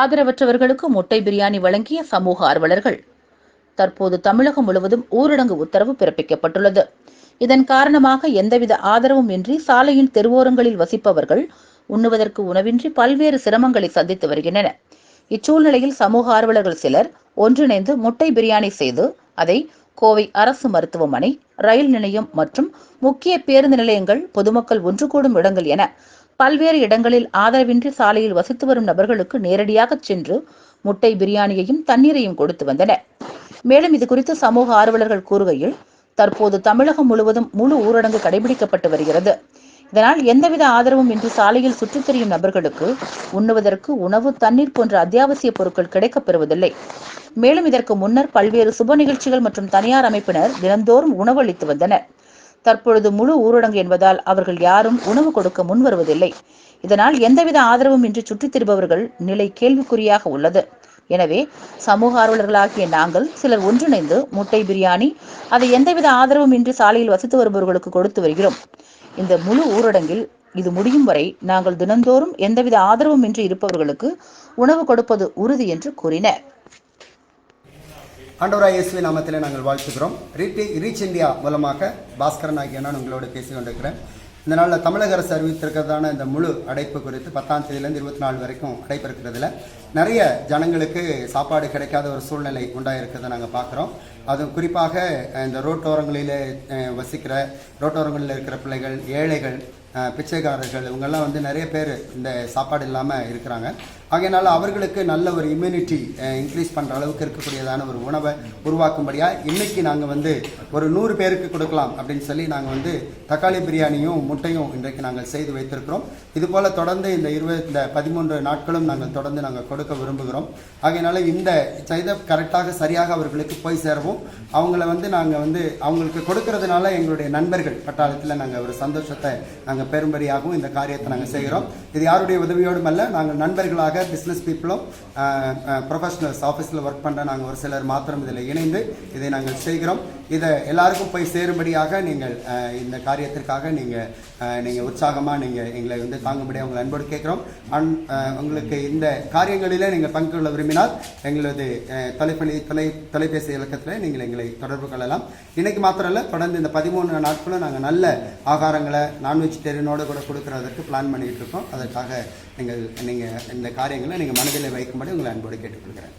ஆதரவற்றவர்களுக்கு முட்டை பிரியாணி வழங்கிய சமூக ஆர்வலர்கள். தற்போது தமிழகம் முழுவதும் ஊரடங்கு உத்தரவு பிறப்பிக்கப்பட்டுள்ளது. இதன் காரணமாக எந்தவித ஆதரவும் இன்றி சாலையின் தெருவோரங்களில் வசிப்பவர்கள் உண்ணுவதற்கு உணவின்றி பல்வேறு சிரமங்களை சந்தித்து வருகின்றனர் இச்சூழ்நிலையில் சமூக ஆர்வலர்கள் சிலர் ஒன்றிணைந்து முட்டை பிரியாணி செய்து அதை கோவை அரசு மருத்துவமனை ரயில் நிலையம் மற்றும் முக்கிய பேருந்து நிலையங்கள் பொதுமக்கள் ஒன்று கூடும் இடங்கள் என பல்வேறு இடங்களில் ஆதரவின்றி சாலையில் வசித்து வரும் நபர்களுக்கு நேரடியாக சென்று முட்டை பிரியாணியையும் தண்ணீரையும் கொடுத்து வந்தனர். மேலும் இது குறித்து சமூக ஆர்வலர்கள் கூறுகையில் தற்போது தமிழகம் முழுவதும் முழு ஊரடங்கு கடைபிடிக்கப்பட்டு வருகிறது. இதனால் எந்தவித ஆதரவும் இன்றி சாலையில் சுற்றித் திரியும் நபர்களுக்கு உண்ணுவதற்கு உணவு தண்ணீர் போன்ற அத்தியாவசிய பொருட்கள் கிடைக்கப் பெறுவதில்லை மேலும் இதற்கு முன்னர் பல்வேறு சுப நிகழ்ச்சிகள் மற்றும் தனியார் அமைப்பினர் தினந்தோறும் உணவு அளித்து வந்தனர். தற்பொழுது முழு ஊரடங்கு என்பதால் அவர்கள் யாரும் உணவு கொடுக்க முன் வருவதில்லை இதனால் எந்தவித ஆதரவும் இன்றி சுற்றித் திரிபவர்கள் நிலை கேள்விக்குறியாக உள்ளது. எனவே சமூக ஆர்வலர்களாகிய நாங்கள் சிலர் ஒன்றிணைந்து முட்டை பிரியாணி அதை எந்தவித ஆதரவும் இன்றி சாலையில் வசித்து வருபவர்களுக்கு கொடுத்து வருகிறோம். இந்த முழு ஊரடங்கில் இது முடியும் வரை நாங்கள் தினந்தோறும் எந்தவித ஆதரவும் இன்றி இருப்பவர்களுக்கு உணவு கொடுப்பது உறுதி என்று கூறினர். ஆண்டவராய் இயேசுவின் நாமத்தில் நாங்கள் வாழ்த்துக்கிறோம் ரீட்டி ரீச் இந்தியா மூலமாக பாஸ்கரன் ஆகிய நான் உங்களோட பேசி கொண்டிருக்கிறேன். இந்த நாளில் தமிழக அரசு அறிவித்திருக்கிறதான இந்த முழு அடைப்பு குறித்து பத்தாம் தேதியிலேருந்து இருபத்தி நாலு வரைக்கும் அடைப்பு இருக்கிறதுல நிறைய ஜனங்களுக்கு சாப்பாடு கிடைக்காத ஒரு சூழ்நிலை உண்டாயிருக்கிறத நாங்கள் பார்க்குறோம். அதுவும் குறிப்பாக இந்த ரோட்டோரங்களில் வசிக்கிற ரோட்டோரங்களில் இருக்கிற பிள்ளைகள் ஏழைகள் பிச்சைக்காரர்கள் இவங்கெல்லாம் வந்து நிறைய பேர் இந்த சாப்பாடு இல்லாமல் இருக்கிறாங்க. ஆகையினால அவர்களுக்கு நல்ல ஒரு இம்யூனிட்டி இன்க்ரீஸ் பண்ணுற அளவுக்கு இருக்கக்கூடியதான ஒரு உணவை உருவாக்கும்படியாக இன்னைக்கு நாங்கள் வந்து ஒரு நூறு பேருக்கு கொடுக்கலாம் அப்படின்னு சொல்லி நாங்கள் வந்து தக்காளி பிரியாணியும் முட்டையும் இன்றைக்கு நாங்கள் செய்து வைத்திருக்கிறோம். இது போல் தொடர்ந்து இந்த இருபது இந்த பதிமூன்று நாட்களும் நாங்கள் தொடர்ந்து நாங்கள் கொடுக்க விரும்புகிறோம். ஆகையினால இந்த இதை கரெக்டாக சரியாக அவர்களுக்கு போய் சேரவும் அவங்கள வந்து நாங்கள் வந்து அவங்களுக்கு கொடுக்கறதுனால எங்களுடைய நண்பர்கள் பட்டாளத்தில் நாங்கள் ஒரு சந்தோஷத்தை நாங்கள் பெரும்படியாகவும் இந்த காரியத்தை நாங்கள் செய்கிறோம். இது யாருடைய உதவியோடும் அல்ல நாங்கள் நண்பர்களாக பிஸ்னஸ் பீப்புளும் ப்ரொஃபஷனல்ஸ் ஆஃபீஸில் ஒர்க் பண்ணுற நாங்கள் ஒரு சிலர் மாத்திரம் இதில் இணைந்து இதை நாங்கள் செய்கிறோம். இதை எல்லாருக்கும் போய் சேரும்படியாக நீங்கள் இந்த காரியத்திற்காக நீங்கள் நீங்கள் உற்சாகமாக நீங்கள் எங்களை வந்து தாங்கும்படியாக உங்களை அன்போடு கேட்குறோம். அன் உங்களுக்கு இந்த காரியங்களிலே நீங்கள் பங்கு கொள்ள விரும்பினால் எங்களது அஹ், தொலை தொலைபேசி இலக்கத்தில் நீங்கள் எங்களை தொடர்பு கொள்ளலாம். இன்றைக்கு மாத்திரம் இல்லை தொடர்ந்து இந்த பதிமூணு நாட்களும் நாங்கள் நல்ல ஆகாரங்களை நான் வெஜிடேரியனோடு கூட கொடுக்குறதற்கு பிளான் பண்ணிகிட்ருக்கோம் இருக்கோம். அதற்காக நீங்கள் நீங்கள் இந்த காரியங்களை நீங்கள் மனதில் வைக்கும்படி உங்களை அன்போடு கேட்டுக்கொள்கிறேன்.